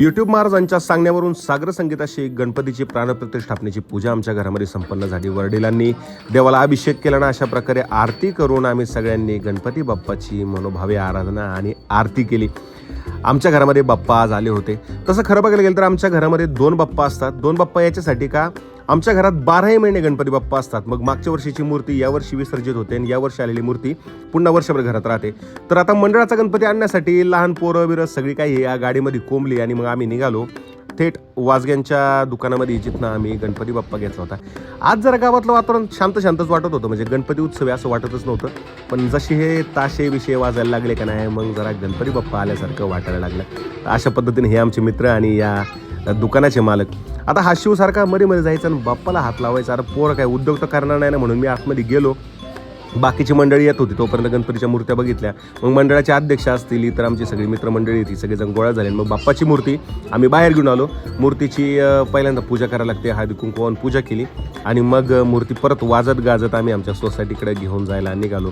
YouTube महाराजांच्या सांगण्यावरून सागर संगीताशी गणपतीची प्राणप्रतिष्ठापनेची पूजा आमच्या घरामध्ये संपन्न झाली. वडिलांनी देवाला अभिषेक केला ना अशा प्रकारे आरती करून आम्ही सगळ्यांनी गणपती बाप्पाची मनोभावे आराधना आणि आरती केली. आमच्या घरामध्ये बाप्पा आज आले होते. तसं खरं बघायला गेलं तर आमच्या घरामध्ये दोन बाप्पा असतात. दोन बाप्पा याच्यासाठी का? आमच्या घरात बाराही महिने गणपती बाप्पा असतात. मग मागच्या वर्षीची मूर्ती यावर्षी विसर्जित होते आणि यावर्षी आलेली मूर्ती पुन्हा वर्षभर घरात राहते. तर आता मंडळाचा गणपती आणण्यासाठी लहान पोरं बिरं सगळी काही या गाडीमध्ये कोंबली आणि मग आम्ही निघालो. थेट वाजग्यांच्या दुकानामध्ये जिथनं आम्ही गणपती बाप्पा घेतला होता. आज जरा गावातलं वातावरण शांत शांतच वाटत होतं. म्हणजे गणपती उत्सव आहे असं वाटतच नव्हतं. पण जसे हे ताशे विषय वाजायला लागले का नाही मग जरा गणपती बाप्पा आल्यासारखं वाटायला लागलं. अशा पद्धतीने हे आमचे मित्र आणि या दुकानाचे मालक आता हा शिवसारखा मध्ये मध्ये जायचा आणि बाप्पाला हात लावायचा. अरे पोरं काय उद्योग तर करणार नाही ना म्हणून मी आतमध्ये गेलो. बाकीची मंडळी येत होती तोपर्यंत गणपतीच्या मूर्त्या बघितल्या. मग मंडळाचे अध्यक्ष असतील इतर आमची सगळी मित्रमंडळी ती सगळेजण गोळा झाले. मग बाप्पाची मूर्ती आम्ही बाहेर घेऊन आलो. मूर्तीची पहिल्यांदा पूजा करायला लागते हळदी कुंकवान पूजा केली. आणि मग मूर्ती परत वाजत गाजत आम्ही आमच्या सोसायटीकडे घेऊन जायला निघालो.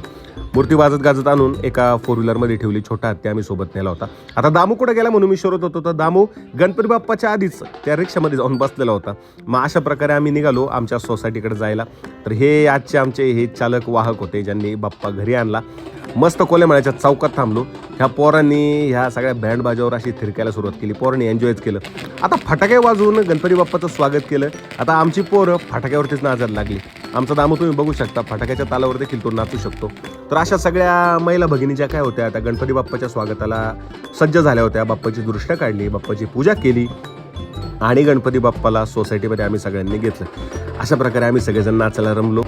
मूर्ती वाजत गाजत आणून एका फोर व्हीलरमध्ये ठेवली. छोटा हत्ती आम्ही सोबत नेला होता. आता दामू कुठे गेला म्हणून मी शोधत होतो. तर दामू गणपती बाप्पाच्या आधीच त्या रिक्षामध्ये जाऊन बसलेला होता. मग अशा प्रकारे आम्ही निघालो आमच्या सोसायटीकडे जायला. तर हे आजचे आमचे हे चालक वाहक होते ज्यांनी बाप्पा घरी आणला. मस्त कोलेमाळ्याच्या चौकात थांबलो. ह्या पोरांनी ह्या सगळ्या बँड बाजावर अशी थिरकायला सुरुवात केली. पोरांनी एन्जॉयच केलं. आता फटाके वाजवून गणपती बाप्पाचं स्वागत केलं. आता आमची पोरं फटाक्यावरतीच नाचायला लागली. आमचा दामू तुम्ही बघू शकता फटाक्याच्या तालावर देखील तो नाचू शकतो. तर अशा सगळ्या महिला भगिनी ज्या काय होत्या? त्या गणपती बाप्पाच्या स्वागताला सज्ज झाल्या होत्या. बाप्पाची दृष्ट्या काढली बाप्पाची पूजा केली. आणि गणपती बाप्पाला सोसायटीमध्ये आम्ही सगळ्यांनी घेतलं. अशा प्रकारे आम्ही सगळेजण नाचायला रमलो.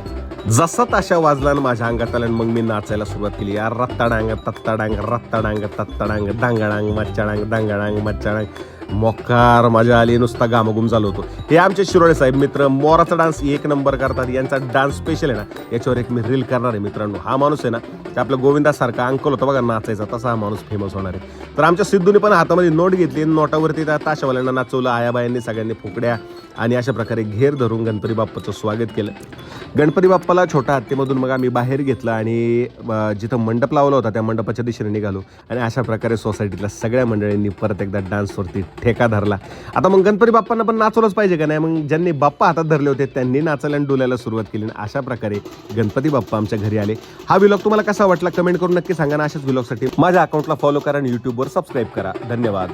जसा ताशा वाजला आणि माझ्या अंगात आल्या आणि मग मी नाचायला सुरुवात केली. यार रत्ताडांग तत्ताडांग रत्ताडांग तत्ताडांग डांगडांग मच्छाडांग डांगडांग मच्छाडांग. मोकार मजा आली नुसता गामगुम झालो होतो. हे आमचे शिरोळे साहेब मित्र मोराचा डान्स एक नंबर करतात. यांचा डान्स स्पेशल आहे ना याच्यावर एक मी रील करणार आहे मित्रांनो. हा माणूस आहे ना ते आपल्या गोविंदासारखा अंकल होता बघा नाचायचा तसा हा माणूस फेमस होणार आहे. तर आमच्या सिद्धूने पण हातामध्ये नोट घेतली नोटावरती त्या ताशावाल्यांना नाचवलं आयाबायांनी सगळ्यांनी फुकड्या आणि अशा प्रकारे घेर धरून गणपती बाप्पाचं स्वागत केलं. गणपती बाप्पाला छोटा हत्तीमधून मग आम्ही बाहेर घेतलं आणि जिथं मंडप लावला होता त्या मंडपाच्या दिशेने निघालो. आणि अशा प्रकारे सोसायटीतल्या सगळ्या मंडळींनी परत एकदा डान्सवरती ठेका धरला. आता मग गणपती बाप्पांना पण नाचवलंच पाहिजे का नाही? मग ज्यांनी बाप्पा हातात धरले होते त्यांनी नाचायला आणि डोलायला सुरुवात केली आणि अशा प्रकारे गणपती बाप्पा आमच्या घरी आले. हा व्लॉग तुम्हाला कसा वाटला? कमेंट करून नक्की सांगा ना. अशाच व्लॉगसाठी माझ्या अकाउंटला फॉलो करा आणि यूट्यूबवर सबस्क्राईब करा. धन्यवाद.